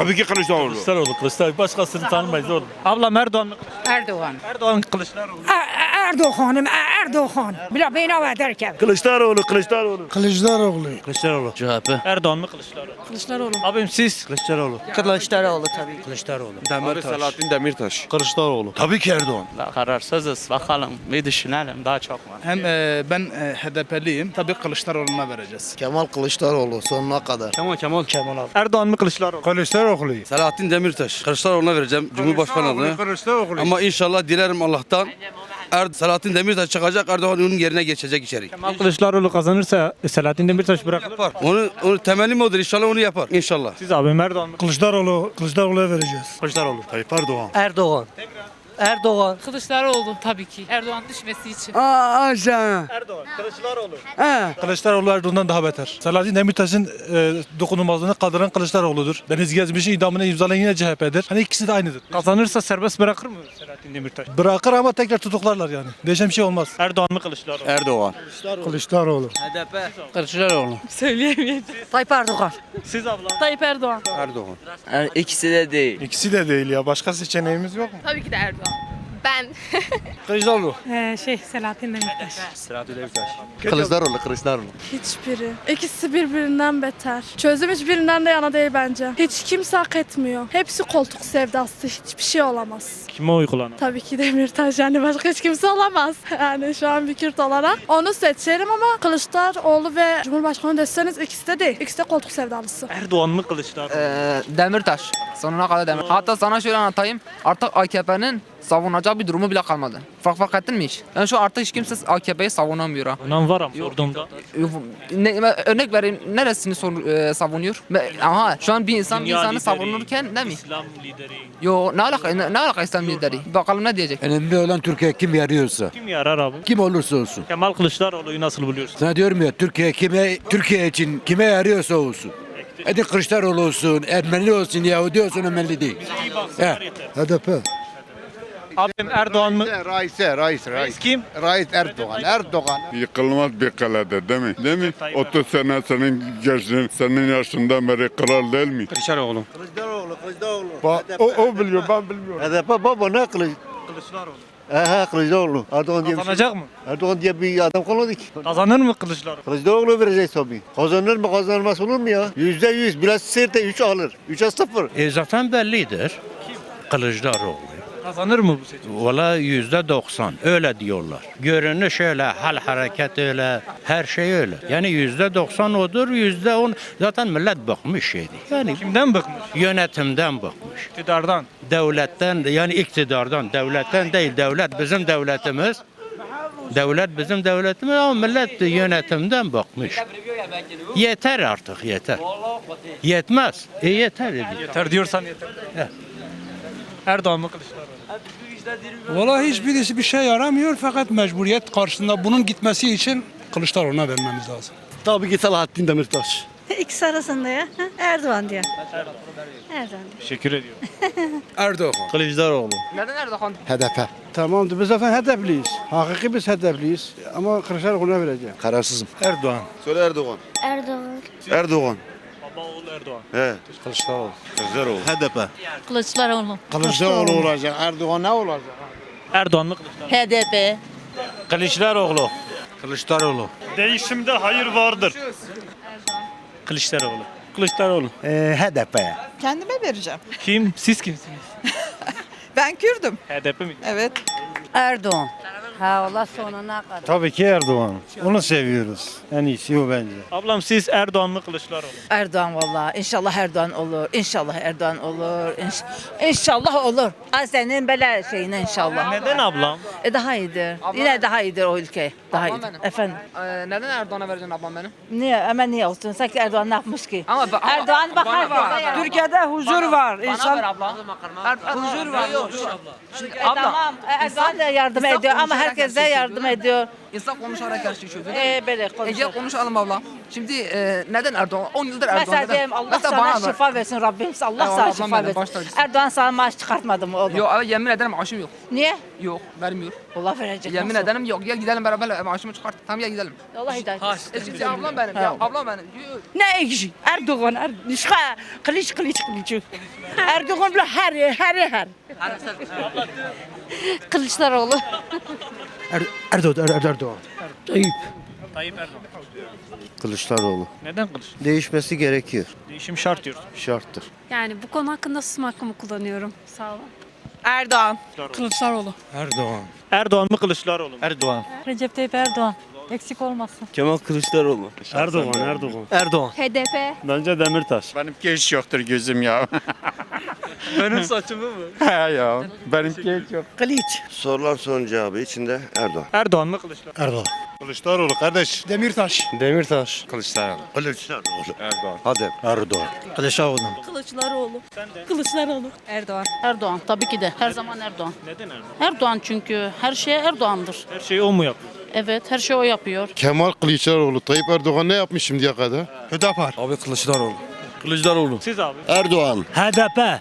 Tabii ki Kılıçdaroğlu. Kılıçdaroğlu, Kılıçdaroğlu. Başkasını tanımayız oğlum. Ablam Erdoğan mı? Erdoğan. Erdoğan, Kılıçdaroğlu. Erdoğan'ım Erdoğan. Bila beni ederken. Kılıçdaroğlu, Kılıçdaroğlu. Kılıçdaroğlu. Kılıçdaroğlu. CHP. Erdoğan mı, Kılıçdaroğlu? Kılıçdaroğlu. Abim siz? Kılıçdaroğlu. Kılıçdaroğlu tabii. Kılıçdaroğlu. Abi Selahattin Demirtaş. Kılıçdaroğlu. Tabii ki Erdoğan. Kararsızız. Bakalım bir düşünelim. Daha çok var. Hem e, ben e, HDP'liyim. Tabii Kılıçdaroğlu'na vereceğiz. Kemal Kılıçdaroğlu sonuna kadar. Kemal Kemal. Kemal abi. Erdoğan mı, Kılıçdaroğlu? Kılıçdaroğlu. Selahattin Demirtaş. Kılıçdaroğlu'na vereceğim. Cumhurbaşkanı adına. Kılıçdaroğlu. Ama inşallah dilerim Allah'tan er, Selahattin Demirtaş çıkacak Erdoğan onun yerine geçecek içeri. Kemal Kılıçdaroğlu kazanırsa Selahattin Demirtaş bırakılır. Yapar. Onu, onu temennim odur. İnşallah onu yapar. İnşallah. Siz abim Erdoğan mı? Kılıçdaroğlu. Kılıçdaroğlu'ya vereceğiz. Kılıçdaroğlu. Tayyip Erdoğan. Erdoğan. Erdoğan. Kılıçdaroğlu tabii ki. Erdoğan düşmesi için. Aa aşağı. Erdoğan, Kılıçdaroğlu. He. Kılıçdaroğlu Erdoğan'dan daha beter. Selahattin Demirtaş'ın e, dokunulmazlığını kaldıran Kılıçdaroğlu'dur. Deniz Gezmiş'in idamını imzalayan yine CHP'dir. Hani ikisi de aynıdır. Kazanırsa serbest bırakır mı Selahattin Demirtaş? Bırakır ama tekrar tutuklarlar yani. Değişen bir şey olmaz. Erdoğan mı, Kılıçdaroğlu? Erdoğan. Kılıçdaroğlu. Kılıçdaroğlu. Söyleyemeyeceğim. Tayyip Erdoğan. Siz ablam. Tayyip Erdoğan. Erdoğan. ikisi de değil. İkisi de değil ya. Başka seçeneğimiz yok mu? Tabii ki de Erdoğan. Ben. Kılıçdaroğlu. şey Selahattin Demirtaş. Kılıçdaroğlu. Kılıçdaroğlu. Hiçbiri. İkisi birbirinden beter. Çözüm hiçbirinden de yana değil bence. Hiç kimse hak etmiyor. Hepsi koltuk sevdası. Hiçbir şey olamaz. Kime oy kullanır? Tabii ki Demirtaş yani başka hiç kimse olamaz. Yani şu an bir Kürt olarak onu seçerim ama Kılıçdaroğlu ve Cumhurbaşkanı deseniz ikisi de değil. İkisi de koltuk sevdalısı. Erdoğan mı, Kılıçdaroğlu? Ee, Demirtaş. Sonuna kadar Demir. Hatta sana şöyle anlatayım. Artık AKP'nin savunacağı bir durumu bile kalmadı. Fark fark ettin mi hiç? Yani şu artık hiç kimse AKP'yi savunamıyor ha. Önem var ama sorduğumda. Ne, ben örnek vereyim. Neresini sor- e, savunuyor? Ben- Aha şu an bir insan bir Dünya insanı lideri, savunurken değil mi? İslam lideri. Yo ne alaka ne, ne alaka İslam lideri? Bakalım ne diyecek? Önemli olan Türkiye kim yarıyorsa. Kim yarar abi? Kim olursa olsun. Kemal Kılıçdaroğlu'yu nasıl buluyorsun? Sana diyorum ya Türkiye kime Türkiye için kime yarıyorsa olsun. Hadi Kılıçdaroğlu olsun, Ermeni olsun, Yahudi olsun önemli değil. He. HDP. Abim Erdoğan mı? Reis'e, reis, reis. Kim? Reis Erdoğan, Erdoğan. Yıkılmaz bir kalede değil mi? Değil mi? 30 sene senin geçtin, senin yaşından beri kral değil mi? Kılıçdaroğlu. Ba- o, o biliyor, ben bilmiyorum. HDP baba ne kılıç? Kılıçdaroğlu. He he Kılıçdaroğlu. Erdoğan diye, bir, Kazanacak mı? Erdoğan diye bir adam kalmadı ki. Kazanır mı Kılıçdaroğlu? Kılıçdaroğlu verecek tabii. Kazanır mı kazanmaz olur mu ya? Yüzde yüz. Biraz sirte 3 alır. 3'e 0. E zaten bellidir. Kılıçdaroğlu. Kazanır mı bu seçim? Valla yüzde doksan öyle diyorlar. Görünüş öyle, hal hareket öyle, her şey öyle. Yani yüzde doksan odur, yüzde on. Zaten millet bıkmış şeydi. Yani Kimden bıkmış? yönetimden bıkmış. İktidardan. Devletten yani iktidardan, devletten değil. Devlet bizim devletimiz. Devlet bizim devletimiz ama millet yönetimden bıkmış. Yeter artık yeter. Yetmez. E yeter. Yeter diyorsan yeter. Erdoğan mı Kılıçdaroğlu? Valla hiçbirisi bir şey yaramıyor fakat mecburiyet karşısında bunun gitmesi için Kılıçdaroğlu'na vermemiz lazım. Tabii ki Selahattin Demirtaş. İkisi arasında ya. Erdoğan diye. Erdoğan. Teşekkür ediyorum. Erdoğan. Kılıçdaroğlu. Neden Erdoğan? HDP. Tamamdır biz zaten hedefliyiz. Hakiki biz hedefliyiz ama Kılıçdaroğlu'na vereceğim. Kararsızım. Erdoğan. Söyle Erdoğan. Erdoğan. Erdoğan. Baba oğlu Erdoğan. He. Kılıçdaroğlu. Kılıçdaroğlu. HDP. Kılıçdaroğlu. Kılıçdaroğlu olacak. Erdoğan ne olacak? Erdoğan mı Kılıçdaroğlu? HDP. Kılıçdaroğlu. Kılıçdaroğlu. Değişimde hayır vardır. Kılıçdaroğlu. Kılıçdaroğlu. HDP. Kendime vereceğim. Kim? Siz kimsiniz? Ben Kürdüm. HDP mi? Evet. Erdoğan. Ha Allah sonuna kadar. Tabii ki Erdoğan. Onu seviyoruz. En iyisi o bence. Ablam siz Erdoğan mı Kılıçdaroğlu? Erdoğan vallahi. İnşallah Erdoğan olur. İnşallah Erdoğan olur. İnş- İnşallah olur. Ay senin böyle şeyine inşallah. Neden ablam? E daha iyidir. Yine daha iyidir o ülke. Daha Ablam iyidir. benim. Efendim. Ee, neden Erdoğan'a vereceksin ablam benim? Niye? Hemen niye olsun? Sanki Erdoğan ne yapmış ki? Ama, ama Erdoğan bak bana yardım- Türkiye'de huzur var. Bana ver abla. huzur var. E, tamam. E, Erdoğan da yardım ediyor ama herkese yardım ediyor. İnsan konuşarak her şeyi çözülür. Ee, böyle E konuşalım. gel konuşalım abla. Şimdi e, neden Erdoğan? 10 yıldır Erdoğan. Mesela neden? diyeyim Allah Mesela sana ver. şifa versin Rabbim. Allah sana şifa benim, versin. tacısın. Erdoğan sana maaş çıkartmadı mı oğlum? Yok abi yemin ederim maaşım yok. Niye? Yok vermiyor. Allah verecek. Yemin nasıl? ederim yok. Gel gidelim beraber maaşımı çıkart. Tamam gel gidelim. Allah hidayet etsin. E şimdi ablam benim. Ya ablam benim. Yok. Ne ekşi? Erdoğan, er, nişka, kılıç kılıç kılıç. Erdoğan bile her her her. Kılıçdaroğlu. Erdoğan, Erdoğan. Tayyip Erdoğan. Kılıçdaroğlu. Neden kılıç? Değişmesi gerekiyor. Değişim şart diyor. Şarttır. Yani bu konu hakkında susma hakkımı kullanıyorum. Sağ olun. Erdoğan. Kılıçdaroğlu. Erdoğan. Erdoğan mı Kılıçdaroğlu mu? Erdoğan. Recep Tayyip Erdoğan. Eksik olmasın. Kemal Kılıçdaroğlu. Erdoğan, Erdoğan. Erdoğan. HDP. Bence Demirtaş. Benimki hiç yoktur gözüm ya. Benim saçımı mı? He ya. Benimki yok. Kılıç. Sorulan sorun cevabı içinde Erdoğan. Erdoğan mı Kılıçdaroğlu? Erdoğan. Kılıçdaroğlu kardeş. Demirtaş. Demirtaş. Kılıçdaroğlu. Kılıçdaroğlu. Erdoğan. Hadi. Erdoğan. Kılıçdaroğlu. Kılıçdaroğlu. Kılıçdaroğlu. Erdoğan. Erdoğan tabii ki de. Her zaman Erdoğan. Neden Erdoğan? Erdoğan çünkü her şey Erdoğan'dır. Her şeyi o mu yapıyor? Evet her şey o yapıyor. Kemal Kılıçdaroğlu. Tayyip Erdoğan ne yapmış şimdiye kadar? Hüdapar. Abi Kılıçdaroğlu. Kılıçdaroğlu. Siz abi. Erdoğan. HDP.